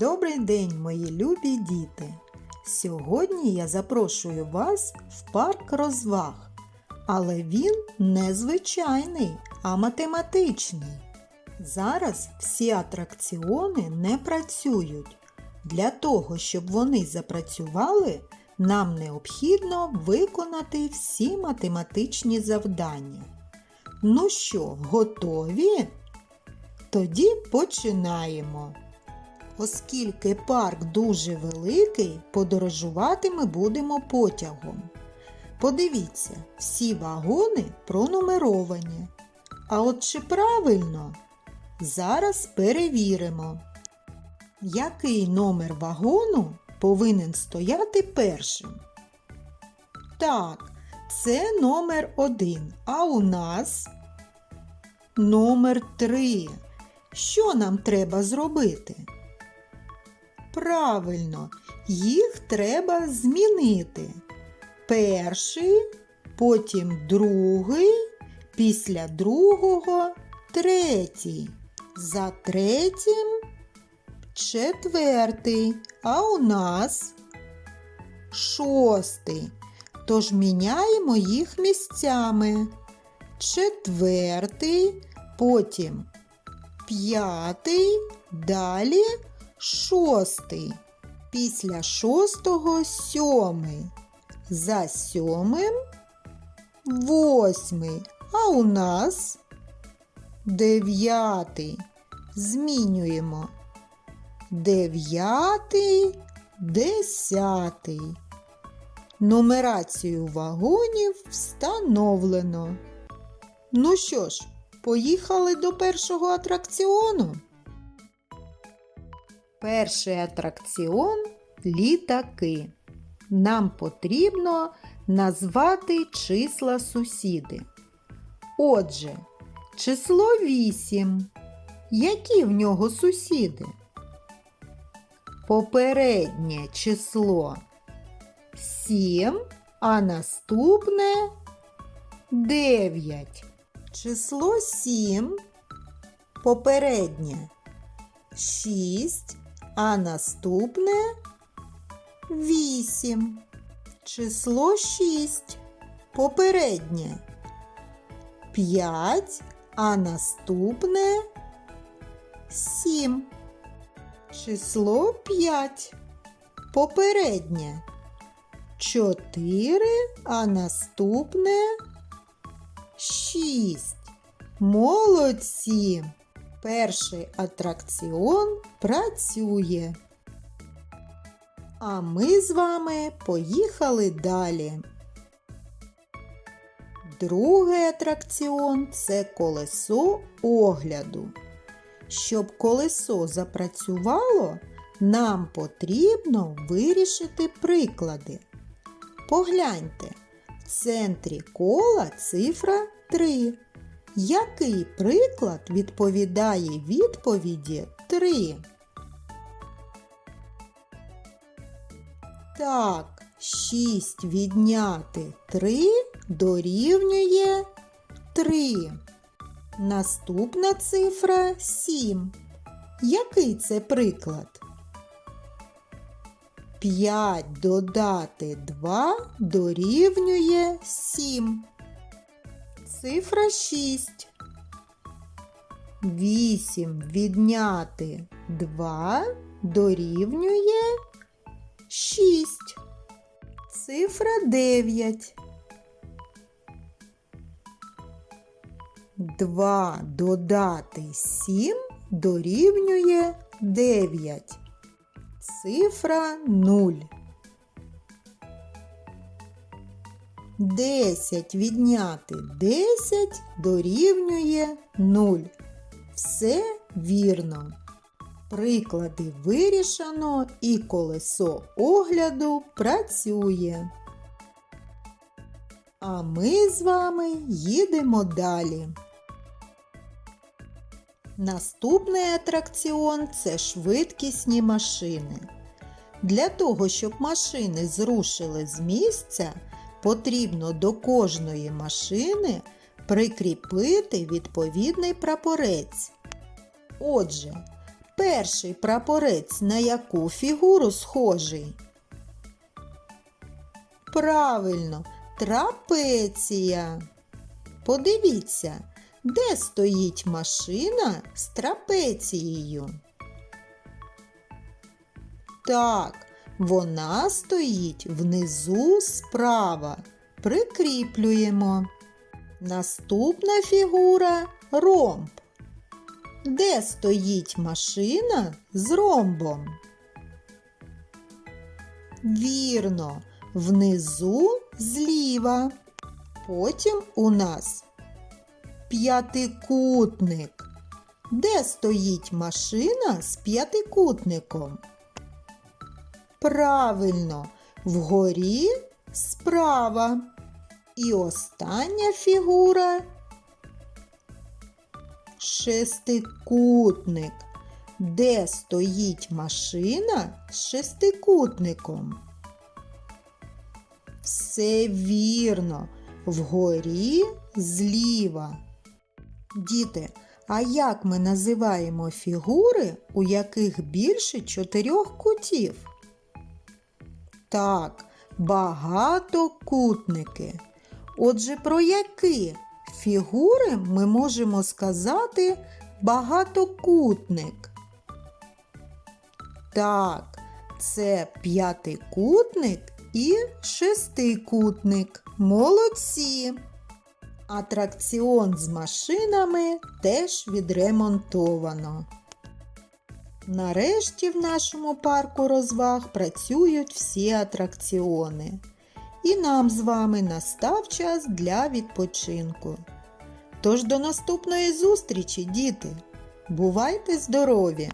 Добрий день, мої любі діти! Сьогодні я запрошую вас в парк розваг, але він не звичайний, а математичний. Зараз всі атракціони не працюють. Для того, щоб вони запрацювали, нам необхідно виконати всі математичні завдання. Ну що, готові? Тоді починаємо. Оскільки парк дуже великий, подорожувати ми будемо потягом. Подивіться, всі вагони пронумеровані. А от чи правильно? Зараз перевіримо. Який номер вагону повинен стояти першим? Так, це номер один. А у нас номер три. Що нам треба зробити? Правильно, їх треба змінити. Перший, потім другий, після другого третій. За третім четвертий, а у нас шостий. Тож міняємо їх місцями. Четвертий, потім п'ятий, далі шостий. Після шостого сьомий. За сьомим восьмий. А у нас дев'ятий. Змінюємо. Дев'ятий, десятий. Нумерацію вагонів встановлено. Ну що ж, поїхали до першого атракціону. Перший атракціон літаки. Нам потрібно назвати числа сусіди. Отже, число 8. Які в нього сусіди? Попереднє число 7, а наступне 9. Число 7 попереднє 6, а наступне 8. Число 6 попереднє 5, а наступне 7. Число 5 попереднє 4, а наступне 6. Молодці! Перший атракціон працює. А ми з вами поїхали далі. Другий атракціон це колесо огляду. Щоб колесо запрацювало, нам потрібно вирішити приклади. Погляньте, в центрі кола цифра 3. Який приклад відповідає відповіді 3? Так, 6 відняти 3 дорівнює 3. Наступна цифра 7. Який це приклад? 5 додати 2 дорівнює 7. Цифра 6. 8 відняти 2 дорівнює 6. Цифра 9. 2 додати 7 дорівнює 9. Цифра 0. 10 відняти 10 дорівнює 0. Все вірно. Приклади вирішено і колесо огляду працює. А ми з вами їдемо далі. Наступний атракціон це швидкісні машини. Для того, щоб машини зрушили з місця, потрібно до кожної машини прикріпити відповідний прапорець. Отже, Перший прапорець на яку фігуру схожий? Правильно, трапеція. Подивіться, де стоїть машина з трапецією? Так, вона стоїть внизу справа. Прикріплюємо. Наступна фігура ромб. Де стоїть машина з ромбом? Вірно, внизу зліва. Потім у нас п'ятикутник. Де стоїть машина з п'ятикутником? Правильно, вгорі справа. І остання фігура шестикутник. Де стоїть машина з шестикутником? Все вірно, вгорі зліва. Діти, а як ми називаємо фігури, у яких більше чотирьох кутів? Так, багатокутники. Отже, про які фігури ми можемо сказати багатокутник? Так, це п'ятикутник і шестикутник. Молодці! Атракціон з машинами теж відремонтовано. Нарешті в нашому парку розваг працюють всі атракціони. І нам з вами настав час для відпочинку. Тож до наступної зустрічі, діти! Бувайте здорові!